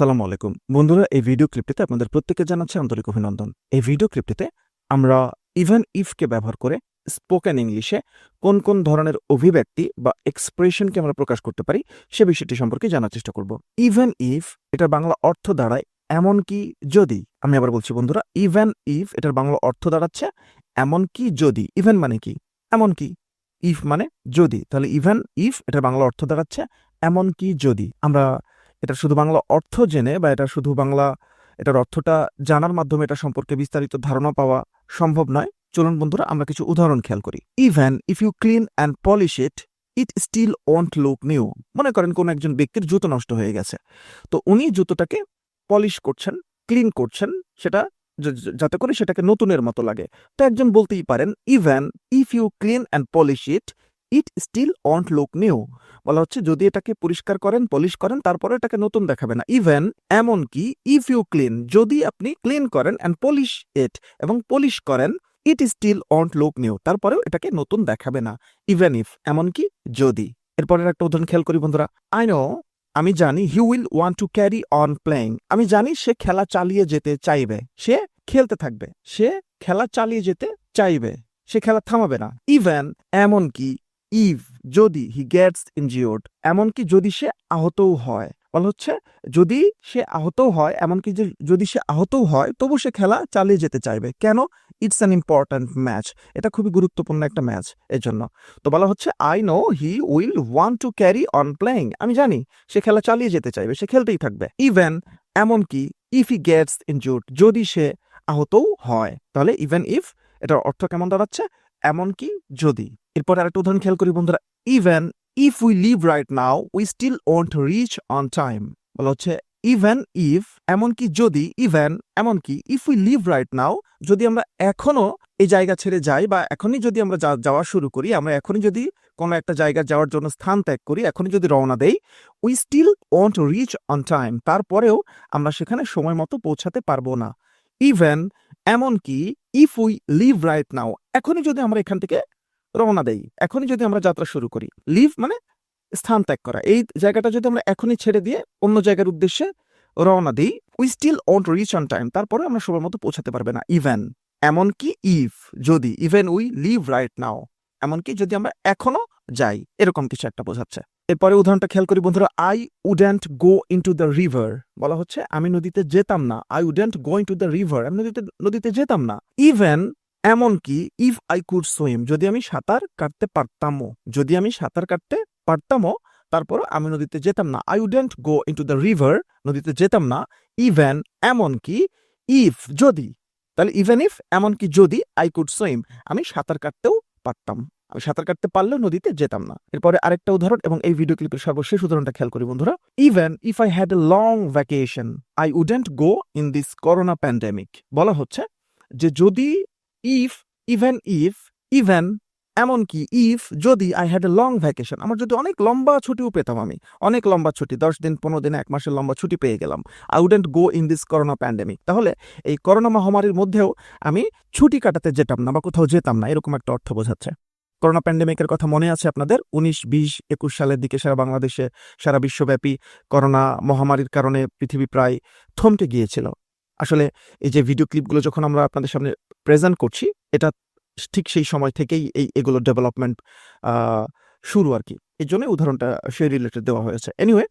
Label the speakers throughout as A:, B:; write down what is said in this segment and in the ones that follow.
A: আসসালামু আলাইকুম। বন্ধুরা, এই ভিডিও ক্লিপটিতে আপনাদের প্রত্যেককে জানাচ্ছি আন্তরিক অভিনন্দন। এই ভিডিও ক্লিপটিতে আমরা ইভেন ইফকে ব্যবহার করে স্পোকেন ইংলিশে কোন কোন ধরনের অভিব্যক্তি বা এক্সপ্রেশনকে আমরা প্রকাশ করতে পারি, সে বিষয়টি সম্পর্কে জানার চেষ্টা করব। ইভেন ইফ এটা বাংলা অর্থ দাঁড়ায় এমনকি যদি, আমি আবার বলছি বন্ধুরা ইভেন ইফ এটার বাংলা অর্থ দাঁড়াচ্ছে এমনকি যদি ইভেন মানে কি? এমনকি ইফ মানে যদি। তাহলে ইভেন ইফ এটার বাংলা অর্থ দাঁড়াচ্ছে এমনকি যদি। আমরা এটা শুধু বাংলা অর্থ জেনে বা এটা শুধু বাংলা, এটার অর্থটা জানার মাধ্যমে এটা সম্পর্কে বিস্তারিত ধারণা পাওয়া সম্ভব নয়। চলুন বন্ধুরা, আমরা কিছু উদাহরণ খেয়াল করি। Even if you clean and polish it it still won't look new মনে করেন কোন একজন ব্যক্তির জুতো নষ্ট হয়ে গেছে। তো উনি জুতোটাকে পলিশ করছেন ক্লিন করছেন, সেটা যাতে করে সেটাকে নতুনের মতো লাগে। তো একজন বলতেই পারেন even if you clean and polish it it still won't look new. বলা হচ্ছে যদি এটাকে পরিষ্কার করেন, পলিশ করেন, তারপরে এটাকে নতুন দেখাবে না। ইভেন এমনকি ইফ ইউ ক্লিন যদি আপনি ক্লিন করেন অ্যান্ড পলিশ ইট এবং পলিশ করেন it still won't look new, তারপরেও এটাকে নতুন দেখাবে না। ইভেন ইফ এমনকি যদি। এরপরের একটা উদাহরণ খেয়াল করি বন্ধুরা। আই নো আমি জানি he will want to carry on playing আমি জানি সে খেলা চালিয়ে যেতে চাইবে। সে খেলতে থাকবে। সে খেলা চালিয়ে যেতে চাইবে। সে খেলা থামাবে না। ইভেন এমনকি ইভ যদি হি গেটস ইনজিওর্ড এমনকি যদি সে আহতও হয়। বলা হচ্ছে, যদি সে আহতও হয়, এমনকি যে যদি সে আহতও হয়, তবু সে খেলা চালিয়ে যেতে চাইবে। কেন? ইটস অ্যান ইম্পর্ট্যান্ট ম্যাচ এটা খুবই গুরুত্বপূর্ণ একটা ম্যাচ এর জন্য তো বলা হচ্ছে I know he will want to carry on playing আমি জানি, সে খেলা চালিয়ে যেতে চাইবে, সে খেলতেই থাকবে। ইভেন এমনকি ইফ হি গেটস ইনজুর্ড যদি সে আহতও হয়। তাহলে ইভেন ইফ এটার অর্থ কেমন দাঁড়াচ্ছে? এমনকি যদি। এরপর আরেকটা উদাহরণ খেয়াল করি বন্ধুরা even if we leave right now we still won't reach on time বলা হচ্ছে ইভেন ইফ এমনকি যদি ইভেন এমনকি if we leave right now যদি আমরা এখনও এই জায়গা ছেড়ে যাই বা এখনই যদি আমরা যাওয়া শুরু করি, আমরা এখনই যদি কোনো একটা জায়গা যাওয়ার জন্য স্থান ত্যাগ করি, এখনই যদি রওনা দেই we still won't reach on time তারপরেও আমরা সেখানে সময় মতো পৌঁছাতে পারব না। ইভেন এমনকি if we leave right now এখনই যদি আমরা এখান থেকে রওনা দেই। এখনই যদি আমরা যাত্রা শুরু করি। লিভ মানে স্থান ত্যাগ করা। এই জায়গাটা যদি আমরা এখনই ছেড়ে দিয়ে অন্য জায়গার উদ্দেশ্যে রওনা দিই we still won't reach on time তারপরে আমরা সবার মতো পৌঁছাতে পারবে না। ইভেন এমনকি ইভ যদি। Even we leave right now এমনকি যদি আমরা এখনও যাই। এরকম কিছু একটা বোঝাচ্ছে। এরপরে উদাহরণটা খেয়াল করি বন্ধুরা I wouldn't go into the river বলা হচ্ছে, আমি নদীতে যেতাম না। I wouldn't go into the river আমি নদীতে নদীতে যেতাম না। ইভেন এমনকি ইফ আই কুড সুইম যদি আমি সাঁতার কাটতে পারতামও, যদি আমি সাঁতার কাটতে পারতামও, তারপরও আমি নদীতে যেতাম না। I wouldn't go into the river নদীতে যেতাম না। ইভেন এমনকি ইফ যদি, তাহলে ইভেন ইফ এমনকি যদি আই কুড সুইম আমি সাঁতার কাটতেও পারতাম। আমি সাঁতার কাটতে পারলেও নদীতে যেতাম না। এরপরে আরেকটা উদাহরণ এবং এই ভিডিও ক্লিপের সর্বশেষ উদাহরণটা খেয়াল করি বন্ধুরা। Even if I had a long vacation I wouldn't go in this corona pandemic বলা হচ্ছে যে যদি ইফ ইভেন ইফ ইভেন এমনকি ইফ যদি I had a long vacation আমার যদি অনেক লম্বা ছুটিও পেতাম আমি, অনেক লম্বা ছুটি, দশ দিন, পনেরো দিন, এক মাসের লম্বা ছুটি পেয়ে গেলাম I wouldn't go in this corona pandemic তাহলে এই করোনা মহামারীর মধ্যেও আমি ছুটি কাটাতে যেতাম না, বা কোথাও যেতাম না, এরকম একটা অর্থ বোঝাচ্ছে। করোনা প্যান্ডেমিকের কথা মনে আছে আপনাদের? উনিশ, বিশ, একুশ সালের দিকে সারা বাংলাদেশে, সারা বিশ্বব্যাপী করোনা মহামারীর কারণে পৃথিবী প্রায় থমকে গিয়েছিল। আসলে এই যে ভিডিও ক্লিপগুলো যখন আমরা আপনাদের সামনে প্রেজেন্ট করছি, এটা ঠিক সেই সময় থেকেই এই, এগুলো ডেভেলপমেন্ট শুরু আর কি। এই জন্য উদাহরণটা সেই রিলেটেড দেওয়া হয়েছে। এনিওয়ে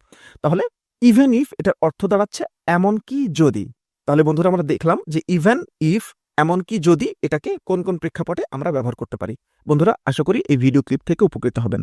A: তাহলে ইভেন ইফ এটার অর্থ দাঁড়াচ্ছে এমনকি যদি, তাহলে বন্ধুরা আমরা দেখলাম যে ইভেন ইফ এমনকি যদি এটাকে কোন কোন প্রেক্ষাপটে আমরা ব্যবহার করতে পারি। বন্ধুরা, আশা করি এই ভিডিও ক্লিপ থেকে উপকৃত হবেন।